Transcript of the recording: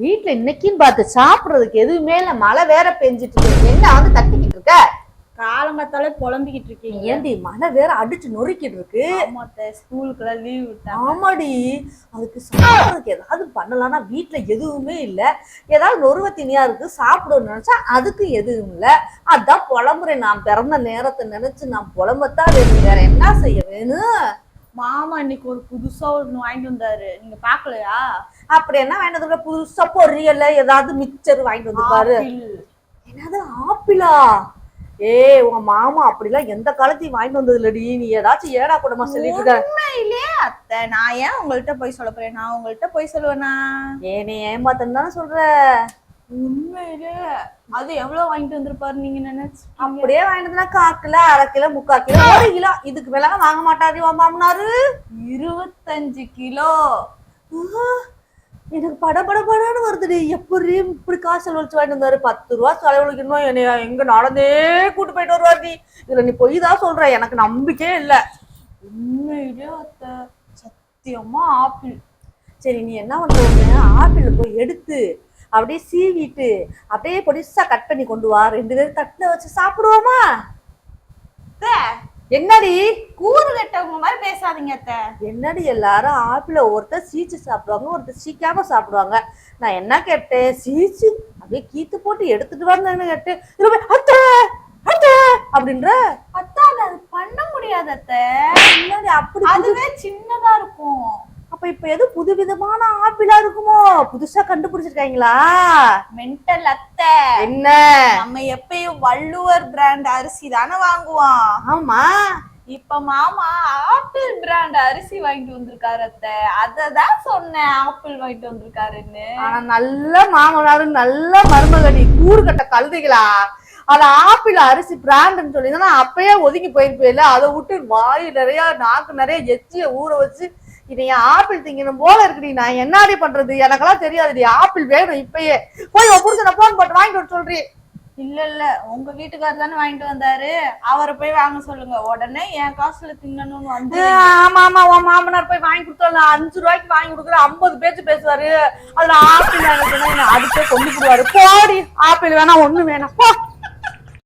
வீட்டுல இன்னைக்குன்னு பார்த்து சாப்பிடுறதுக்கு எதுவுமே இல்ல. மழை வேற பெஞ்சிட்டு இருக்கு. என்ன வந்து தட்டிக்கிட்டு இருக்க? காலங்கத்தாலே புலம்பிக்கிட்டு இருக்கீங்க. ஏண்டி மழை வேற அடிச்சு நொறுக்கிட்டு இருக்கு. ஸ்கூலுக்குலாம் லீவ் விட்டாங்க. ஆமாடி. அதுக்கு சாப்பிடுறதுக்கு ஏதாவது பண்ணலாம்னா வீட்டுல எதுவுமே இல்ல. ஏதாவது நொறுவ தினியா இருக்கு சாப்பிடணும்னு நினைச்சா அதுக்கு எதுவும் இல்ல. அதான் புலம்புறேன். நான் பிறந்த நேரத்தை நினைச்சு நான் புலம்பத்தான் வேணும் வேற என்ன செய்ய வேணும்? மாமா இன்னைக்கு ஒரு புதுசா ஒண்ணு வாங்கிட்டு வந்தாரு. நீங்க பாக்கலையா அப்படி என்ன வாங்கிட்டு வந்து புதுசா பொரியல்ல ஏதாவது மிக்சர் வாங்கிட்டு வந்து பாரு ஆப்பிள். என்னது ஆப்பிளா? ஏய் உங்க மாமா அப்படிலாம் எந்த காலத்தையும் வாங்கிட்டு வந்தது இல்லடி நீ ஏதாச்சும் ஏடா கூடமா சொல்லிட்டு இருக்க? அத்தை நான் ஏன் உங்கள்கிட்ட போய் சொல்ல போறேன்? நான் உங்கள்கிட்ட போய் சொல்லுவேனா? ஏ நீ ஏமாத்தன்னு தானே சொல்ற? உண்மையிலே. அது எவ்வளவு வாங்கிட்டு வந்திருப்பாரு நீங்க நினைச்சு அப்படியே வாங்கிட்டு கால் கிலோ அரை கிலோ முக்கால் கிலோ ஒரு கிலோ. இதுக்கு மேல வாங்க மாட்டாரு மாமனாரு. இருபத்தஞ்சு கிலோ. எனக்கு பட பட படன்னு வருதுடி. எப்படி இப்படி காசு செலவழிச்சு வாங்கிட்டு வந்தாரு? பத்து ரூபா செலவழிக்கணும் என்னைய? எங்க நடந்தே கூட்டு போயிட்டு வருவாரு இதுல நீ பொய் தான் சொல்ற. எனக்கு நம்பிக்கையே இல்ல. உண்மையிலே அத்தை சத்தியமா ஆப்பிள். சரி நீ என்ன பண்ற ஆப்பிள் போய் எடுத்து அப்படியே சீவிட்டு அப்படியே பொடிசா கட் பண்ணி கொண்டு வா. ரெண்டு பேரும் தட்டுல வச்சு சாப்பிடுவோமா? என்னடி? கூறு கட்டவங்க மாதிரி பேசாதீங்க அத்தை. என்னடி எல்லாரும் ஆப்பிள ஒருத்தர் சீச்சு சாப்பிடுவாங்க ஒருத்தர் சீக்காம சாப்பிடுவாங்க. நான் என்ன கேட்டேன்? சீச்சு அப்படியே கீத்து போட்டு எடுத்துட்டு வந்தேன்னு கேட்டேன். அத்தை அத்தை அப்படின்ற. அத்தை அது பண்ண முடியாது அத்தை. என்னடி அப்படி அதுவே சின்னதா இருக்கும். அப்ப இப்ப எது புதுவிதமான ஆப்பிளா இருக்குமோ? புதுசா கண்டுபிடிச்சிருக்காங்களா? மென்டல் அத்தை. என்ன? நம்ம எப்பயும் வள்ளுவர் பிராண்ட் அரிசி தானே வாங்குவோம். ஆமா. இப்ப மாமா ஆப்பிள் பிராண்ட் அரிசி வாங்கிட்டு வந்திருக்காரு அத்தை. அததான் சொன்னேன் ஆப்பிள் வாங்கிட்டு வந்திருக்காருன்னு. ஆனா நல்ல மாமனாரு நல்ல மருமகடி கூறு கட்ட கழுதைகளா? அது ஆப்பிள் அரிசி பிராண்டுன்னு சொல்லி நான் அப்பயே ஒதுங்கி போயிருப்பேன்ல அதை விட்டு வாய் நிறைய நாக்கு நிறைய எச்சிய ஊற வச்சு இதை என் ஆப்பிள் திங்கணும் போல இருக்குடி. நான் என்னடி பண்றது? எனக்கெல்லாம் தெரியாதுடி. ஆப்பிள் வேணும் இப்பயே. போய் உன் புருஷனை போன் போட்டு வாங்கிட்டு வர சொல்றீ. இல்ல இல்ல. உங்க வீட்டுக்காரர் தானே வாங்கிட்டு வந்தாரு. அவரை போய் வாங்க சொல்லுங்க. உடனே என் காசுல திங்கணும்னு வந்து ஆமா ஆமா. உன் மாமனார் போய் வாங்கி கொடுத்தாலும் நான் அஞ்சு ரூபாய்க்கு வாங்கி கொடுக்குற ஐம்பது பேச்சு பேசுவாரு. அதுல ஆப்பிள் அதுக்கே கொண்டு போடுவாரு. போடி. ஆப்பிள் வேணாம் ஒண்ணு வேணாம். போ.